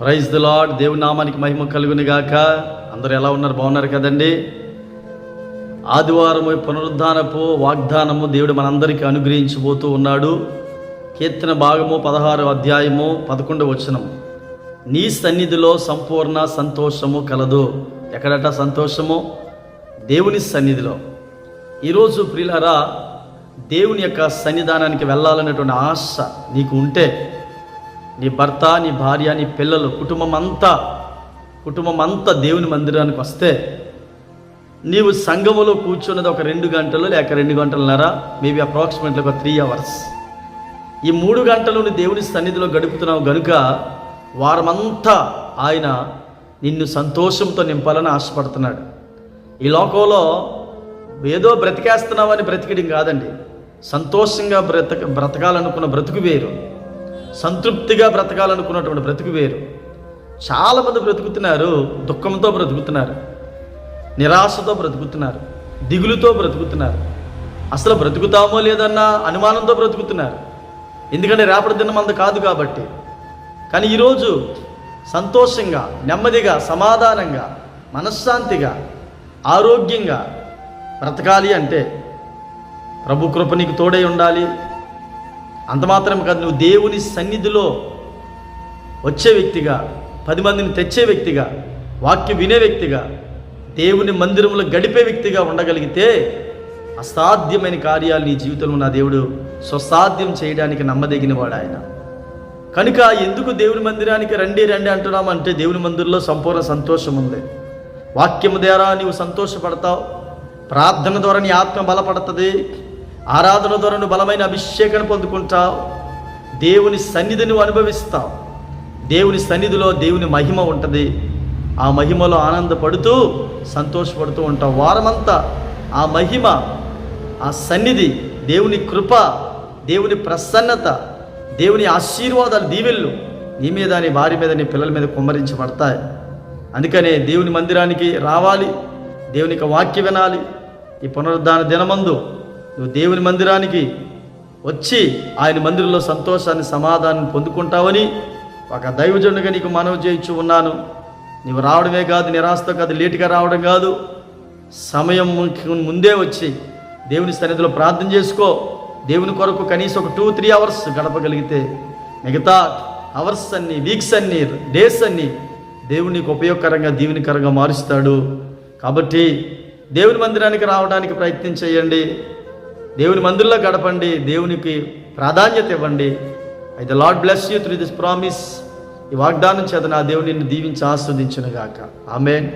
Praise the lord దేవుని నామానికి మహిమ కలుగుని గాక. అందరూ ఎలా ఉన్నారు? బాగున్నారు కదండి? ఆదివారము పునరుద్ధానపు వాగ్దానము దేవుడు మనందరికీ అనుగ్రహించబోతూ ఉన్నాడు. కీర్తన భాగము పదహారు అధ్యాయము పదకొండు వచనము నీ సన్నిధిలో సంపూర్ణ సంతోషము కలదు. ఎక్కడట సంతోషము? దేవుని సన్నిధిలో. ఈరోజు ప్రియులారా దేవుని యొక్క సన్నిధానానికి వెళ్ళాలనేటువంటి ఆశ నీకు ఉంటే నీ భర్త నీ భార్య నీ పిల్లలు కుటుంబం అంతా కుటుంబం అంతా దేవుని మందిరానికి వస్తే నీవు సంఘములో కూర్చున్నది ఒక రెండు గంటలు లేక రెండు గంటలన్నర మేబీ అప్రాక్సిమేట్లీ ఒక త్రీ అవర్స్ ఈ మూడు గంటలు నువ్వు దేవుని సన్నిధిలో గడుపుతున్నావు గనుక వారమంతా ఆయన నిన్ను సంతోషంతో నింపాలని ఆశపడుతున్నాడు. ఈ లోకంలో ఏదో బ్రతికేస్తున్నావని బ్రతికడం కాదండి. సంతోషంగా బ్రతక బ్రతకాలనుకున్న బ్రతుకు వేరు. సంతృప్తిగా బ్రతకాలనుకున్నటువంటి బ్రతుకు వేరు. చాలామంది బ్రతుకుతున్నారు దుఃఖంతో బ్రతుకుతున్నారు నిరాశతో బ్రతుకుతున్నారు దిగులుతో బ్రతుకుతున్నారు. అసలు బ్రతుకుతామో లేదన్న అనుమానంతో బ్రతుకుతున్నారు. ఎందుకంటే రేపటి దినం అంత కాదు కాబట్టి. కానీ ఈరోజు సంతోషంగా నెమ్మదిగా సమాధానంగా మనశ్శాంతిగా ఆరోగ్యంగా బ్రతకాలి అంటే ప్రభు కృప నీకు తోడై ఉండాలి. అంతమాత్రం కాదు నువ్వు దేవుని సన్నిధిలో వచ్చే వ్యక్తిగా పది మందిని తెచ్చే వ్యక్తిగా వాక్యం వినే వ్యక్తిగా దేవుని మందిరంలో గడిపే వ్యక్తిగా ఉండగలిగితే అసాధ్యమైన కార్యాలు నీ జీవితంలో నా దేవుడు స్వసాధ్యం చేయడానికి నమ్మదగిన వాడు ఆయన. కనుక ఎందుకు దేవుని మందిరానికి రండి రండి అంటున్నామంటే దేవుని మందిరంలో సంపూర్ణ సంతోషం ఉంది. వాక్యం ద్వారా నీవు సంతోషపడతావు ప్రార్థన ద్వారా నీ ఆత్మ బలపడుతుంది ఆరాధన ద్వారా నువ్వు బలమైన అభిషేకాన్ని పొందుకుంటావు. దేవుని సన్నిధిని నువ్వు అనుభవిస్తావు. దేవుని సన్నిధిలో దేవుని మహిమ ఉంటుంది. ఆ మహిమలో ఆనందపడుతూ సంతోషపడుతూ ఉంటావు. వారమంతా ఆ మహిమ ఆ సన్నిధి దేవుని కృప దేవుని ప్రసన్నత దేవుని ఆశీర్వాదాలు దీవెళ్ళు. నీ మీద నీ వారి మీద నీ పిల్లల మీద కుమ్మరించబడతాయి. అందుకనే దేవుని మందిరానికి రావాలి. దేవుని యొక్క వాక్య వినాలి. ఈ పునరుద్ధాన దినమందు నువ్వు దేవుని మందిరానికి వచ్చి ఆయన మందిరంలో సంతోషాన్ని సమాధానం పొందుకుంటావని ఒక దైవజనుడిగా నీకు మనవి చేయించు ఉన్నాను. నీవు రావడమే కాదు నిరాశతో కాదు లేటుగా రావడం కాదు. సమయం ముందే వచ్చి దేవుని సన్నిధిలో ప్రార్థన చేసుకో. దేవుని కొరకు కనీసం ఒక టూ త్రీ అవర్స్ గడపగలిగితే మిగతా అవర్స్ అన్ని వీక్స్ అన్ని డేస్ అన్ని దేవునికి ఉపయోగకరంగా దీవెనికరంగా మారుస్తాడు. కాబట్టి దేవుని మందిరానికి రావడానికి ప్రయత్నం చేయండి. దేవుని మందిరంలో గడపండి దేవునికి ప్రాధాన్యత ఇవ్వండి. అయితే Lord bless you through this promise ఈ వాగ్దానం చేత నా దేవుని దీవించి ఆస్వాదించును గాక. ఆమె